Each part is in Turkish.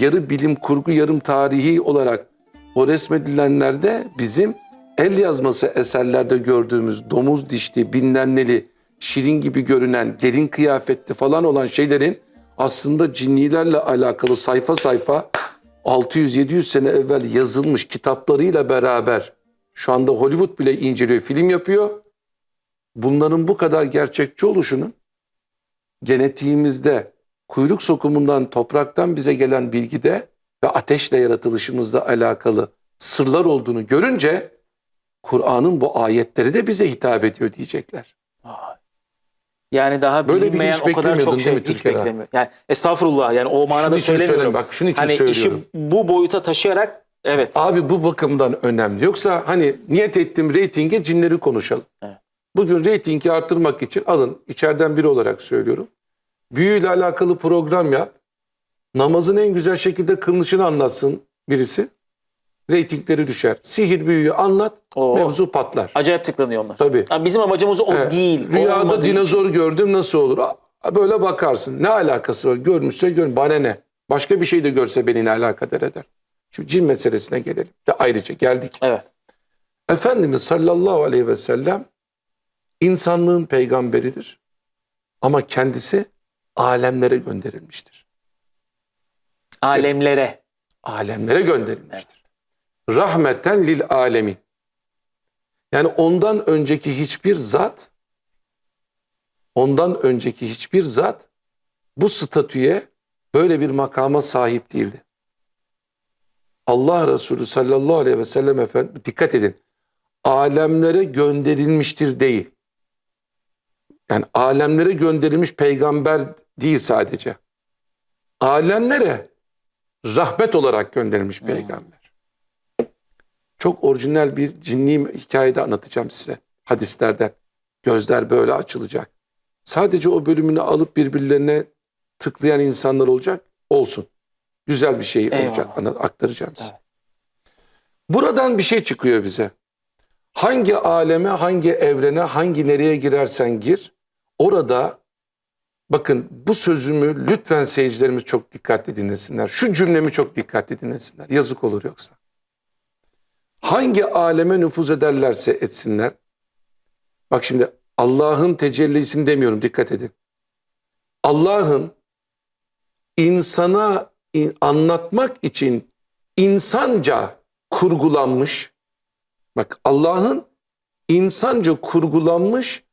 yarı bilim kurgu, yarım tarihi olarak o resmedilenlerde bizim el yazması eserlerde gördüğümüz domuz dişli, binlenmeli, şirin gibi görünen, gelin kıyafetli falan olan şeylerin aslında cinnilerle alakalı sayfa sayfa 600-700 sene evvel yazılmış kitaplarıyla beraber şu anda Hollywood bile inceliyor, film yapıyor. Bunların bu kadar gerçekçi oluşunun genetiğimizde kuyruk sokumundan topraktan bize gelen bilgide ve ateşle yaratılışımızla alakalı sırlar olduğunu görünce Kur'an'ın bu ayetleri de bize hitap ediyor diyecekler. Yani daha Böyle bir bilinmeyen hiç o kadar beklemiyordun çok değil şey mi hiç Türker abi? beklemiyorum. Yani estağfurullah yani o manada için söylemiyorum. söyleyeyim, bak, şunun için hani söylüyorum. işi bu boyuta taşıyarak evet. Abi bu bakımdan önemli. Yoksa hani niyet ettim reytinge cinleri konuşalım. Evet. Bugün reytingi arttırmak için alın içeriden biri olarak söylüyorum. Büyüyle alakalı program yap. Namazın en güzel şekilde kılınışını anlatsın birisi. Reytingleri düşer. Sihir büyüyü anlat. Oo. Mevzu patlar. Acayip tıklanıyor onlar. Tabii. Yani bizim amacımız o Evet. değil. o Rüyada olmadığı dinozor gördüm nasıl olur? Aa, Böyle bakarsın. Ne alakası var? Görmüşse gör. Bana ne? Başka bir şey de görse beni ne alakadar eder? Şimdi cin meselesine gelelim. De ayrıca geldik. Evet. Efendimiz sallallahu aleyhi ve sellem insanlığın peygamberidir. Ama kendisi alemlere gönderilmiştir. Alemlere. Alemlere gönderilmiştir. Rahmeten lil alemin. Yani ondan önceki hiçbir zat ondan önceki hiçbir zat bu statüye böyle bir makama sahip değildi. Allah Resulü sallallahu aleyhi ve sellem efendim dikkat edin. Alemlere gönderilmiştir değil. Yani alemlere gönderilmiş peygamber değil sadece. Alemlere rahmet olarak gönderilmiş peygamber. Çok orijinal bir cinni hikayede anlatacağım size hadislerden. Gözler böyle açılacak. Sadece o bölümünü alıp birbirlerine tıklayan insanlar olacak. Olsun. Güzel bir şey Eyvallah. olacak. ana- Aktaracağım size. Evet. Buradan bir şey çıkıyor bize. Hangi aleme, hangi evrene, hangi nereye girersen gir. Orada bakın bu sözümü lütfen seyircilerimiz çok dikkatli dinlesinler. Şu cümlemi çok dikkatli dinlesinler. Yazık olur yoksa. Hangi aleme nüfuz ederlerse etsinler. Bak şimdi Allah'ın tecellisini demiyorum dikkat edin. Allah'ın insana in- anlatmak için insanca kurgulanmış bak Allah'ın insanca kurgulanmış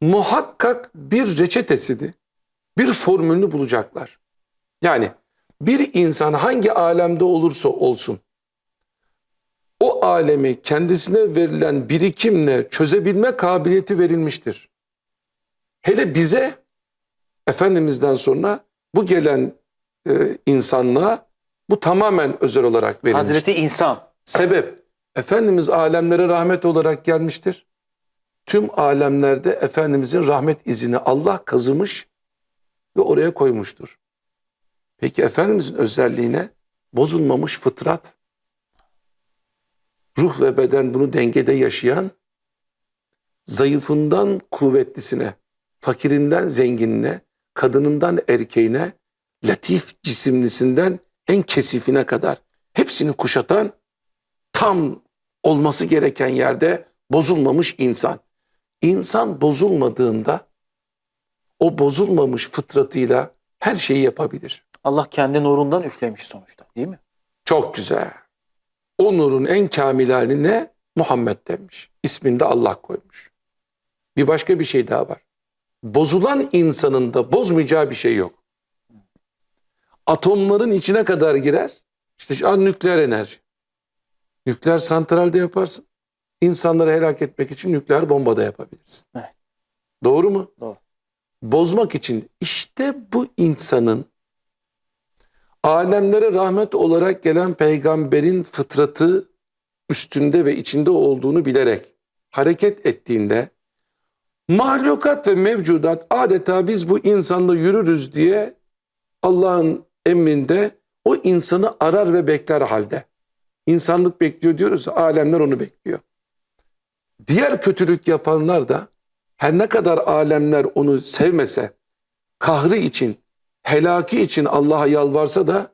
muhakkak bir reçetesini, bir formülünü bulacaklar. Yani bir insan hangi alemde olursa olsun o alemi kendisine verilen birikimle çözebilme kabiliyeti verilmiştir. Hele bize Efendimiz'den sonra bu gelen e, insanlığa bu tamamen özel olarak verilmiştir. Hazreti insan. Sebep Efendimiz alemlere rahmet olarak gelmiştir. Tüm alemlerde Efendimizin rahmet izini Allah kazımış ve oraya koymuştur. Peki Efendimizin özelliğine bozulmamış fıtrat, ruh ve beden bunu dengede yaşayan, zayıfından kuvvetlisine, fakirinden zenginine, kadınından erkeğine, latif cisimlisinden en kesifine kadar hepsini kuşatan tam olması gereken yerde bozulmamış insan. İnsan bozulmadığında o bozulmamış fıtratıyla her şeyi yapabilir. Allah kendi nurundan üflemiş sonuçta değil mi? Çok güzel. O nurun en kamil hali ne? Muhammed demiş. İsmini de Allah koymuş. Bir başka bir şey daha var. Bozulan insanın da bozmayacağı bir şey yok. Atomların içine kadar girer. İşte nükleer enerji. Nükleer santralde yaparsın. İnsanları helak etmek için nükleer bomba da yapabilirsin. Evet. Doğru mu? Doğru. Bozmak için işte bu insanın alemlere rahmet olarak gelen peygamberin fıtratı üstünde ve içinde olduğunu bilerek hareket ettiğinde mahlukat ve mevcudat adeta biz bu insanla yürürüz diye Allah'ın emrinde o insanı arar ve bekler halde. İnsanlık bekliyor diyoruz, alemler onu bekliyor. Diğer kötülük yapanlar da her ne kadar alemler onu sevmese, kahrı için, helaki için Allah'a yalvarsa da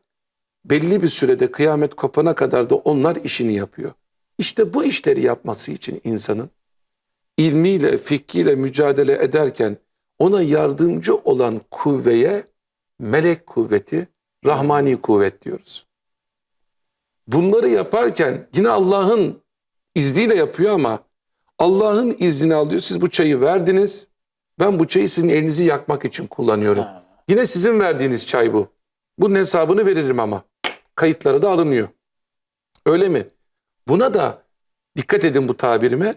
belli bir sürede kıyamet kopana kadar da onlar işini yapıyor. İşte bu işleri yapması için insanın ilmiyle, fikriyle mücadele ederken ona yardımcı olan kuvveye melek kuvveti, rahmani kuvvet diyoruz. Bunları yaparken yine Allah'ın izniyle yapıyor ama Allah'ın izni alıyor. Siz bu çayı verdiniz. Ben bu çayı sizin elinizi yakmak için kullanıyorum. Ha. Yine sizin verdiğiniz çay bu. Bunun hesabını veririm ama. Kayıtları da alınıyor. Öyle mi? Buna da dikkat edin bu tabirime.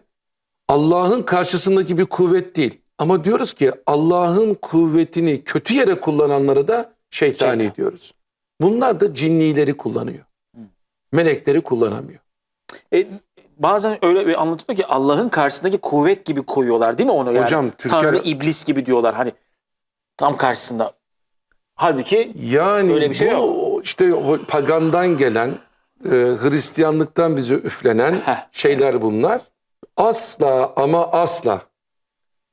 Allah'ın karşısındaki bir kuvvet değil. Ama diyoruz ki Allah'ın kuvvetini kötü yere kullananlara da şeytani Şeytan. diyoruz. Bunlar da cinnileri kullanıyor. Melekleri kullanamıyor. E, bazen öyle bir anlatılıyor ki Allah'ın karşısındaki kuvvet gibi koyuyorlar değil mi onu? Yani, Hocam, Türker- Tanrı iblis gibi diyorlar hani tam karşısında. Halbuki Yani Öyle bir şey bu işte o pagandan gelen, e, Hristiyanlıktan bize üflenen Heh. şeyler bunlar. Asla ama asla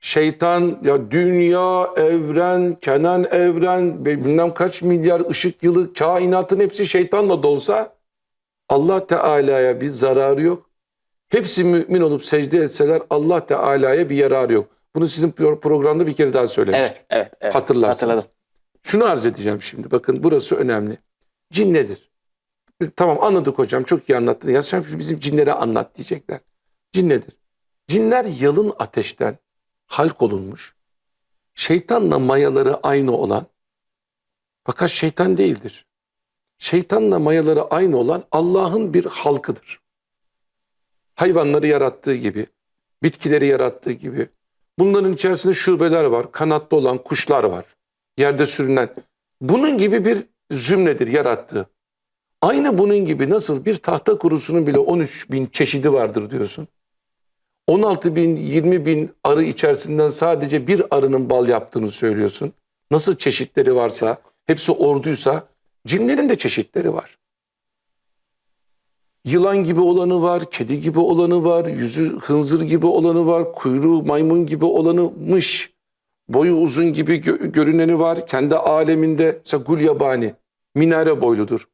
şeytan ya dünya, evren, Kenan evren, bilmem kaç milyar ışık yılı kainatın hepsi şeytanla dolsa Allah Teala'ya bir zararı yok. Hepsi mümin olup secde etseler Allah Teala'ya bir yararı yok. Bunu sizin pro- programda bir kere daha söylemiştik. evet evet. evet. Hatırlarsınız. Hatırladım. Şunu arz edeceğim şimdi. Bakın burası önemli. Cin nedir? Tamam anladık hocam. Çok iyi anlattın. Ya sen bizim cinlere anlat diyecekler. Cin nedir? Cinler yalın ateşten halk olunmuş. Şeytanla mayaları aynı olan fakat şeytan değildir. Şeytanla mayaları aynı olan Allah'ın bir halkıdır. Hayvanları yarattığı gibi, bitkileri yarattığı gibi. Bunların içerisinde şubeler var, kanatlı olan kuşlar var yerde sürünen. Bunun gibi bir zümredir yarattığı. Aynı bunun gibi nasıl bir tahta kurusunun bile 13 bin çeşidi vardır diyorsun. 16 bin, 20 bin arı içerisinden sadece bir arının bal yaptığını söylüyorsun. Nasıl çeşitleri varsa, hepsi orduysa cinlerin de çeşitleri var. Yılan gibi olanı var, kedi gibi olanı var, yüzü hınzır gibi olanı var, kuyruğu maymun gibi olanımış boyu uzun gibi gö- görüneni var. Kendi aleminde mesela gulyabani minare boyludur.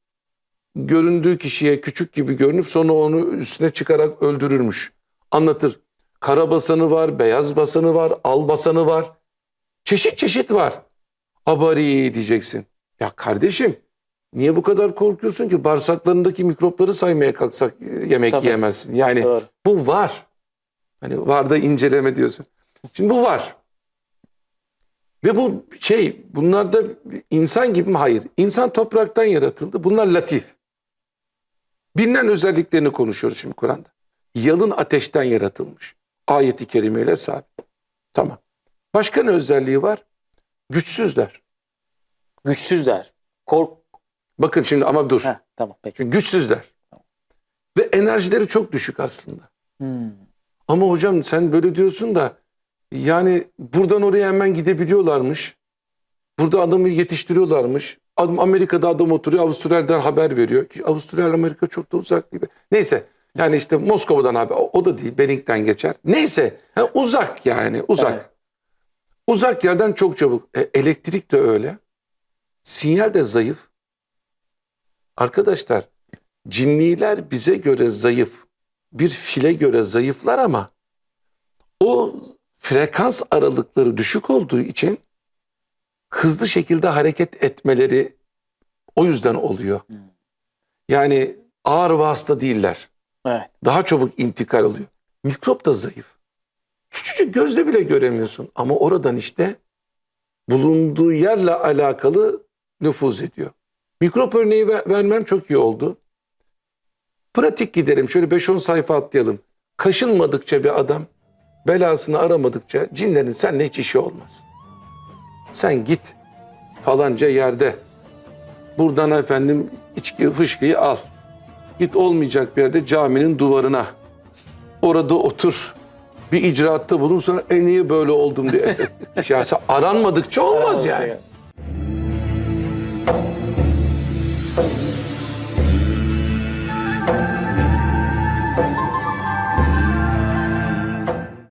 Göründüğü kişiye küçük gibi görünüp sonra onu üstüne çıkarak öldürürmüş. Anlatır. Kara basanı var, beyaz basanı var, al basanı var. Çeşit çeşit var. Abari diyeceksin. Ya kardeşim niye bu kadar korkuyorsun ki? Bağırsaklarındaki mikropları saymaya kalksak e, yemek Tabii. yiyemezsin. Yani Doğru. bu var. Hani var da inceleme diyorsun. Şimdi bu var. Ve bu şey bunlar da insan gibi mi? Hayır. İnsan topraktan yaratıldı. Bunlar latif. Bilinen özelliklerini konuşuyoruz şimdi Kur'an'da. Yalın ateşten yaratılmış. Ayeti kerimeyle sabit. Tamam. Başka ne özelliği var? Güçsüzler. Güçsüzler. Kork. Bakın şimdi ama dur. Heh, tamam peki. Çünkü güçsüzler. Ve enerjileri çok düşük aslında. Hmm. Ama hocam sen böyle diyorsun da yani buradan oraya hemen gidebiliyorlarmış. Burada adamı yetiştiriyorlarmış. Adam Amerika'da adam oturuyor Avustralya'dan haber veriyor. Ki Avustralya Amerika çok da uzak gibi. Neyse yani işte Moskova'dan haber o, da değil Benning'den geçer. Neyse ha, uzak yani uzak. Evet. Uzak yerden çok çabuk. E, elektrik de öyle. Sinyal de zayıf. Arkadaşlar cinniler bize göre zayıf. Bir file göre zayıflar ama o frekans aralıkları düşük olduğu için hızlı şekilde hareket etmeleri o yüzden oluyor. Yani ağır vasıta değiller. Evet. Daha çabuk intikal oluyor. Mikrop da zayıf. Küçücük gözle bile göremiyorsun ama oradan işte bulunduğu yerle alakalı nüfuz ediyor. Mikrop örneği ver- vermem çok iyi oldu. Pratik gidelim. Şöyle 5-10 sayfa atlayalım. Kaşınmadıkça bir adam belasını aramadıkça cinlerin seninle hiç işi olmaz. Sen git falanca yerde buradan efendim içki fışkıyı al. Git olmayacak bir yerde caminin duvarına. Orada otur. Bir icraatta bulun sonra e niye böyle oldum diye. ya aranmadıkça olmaz yani.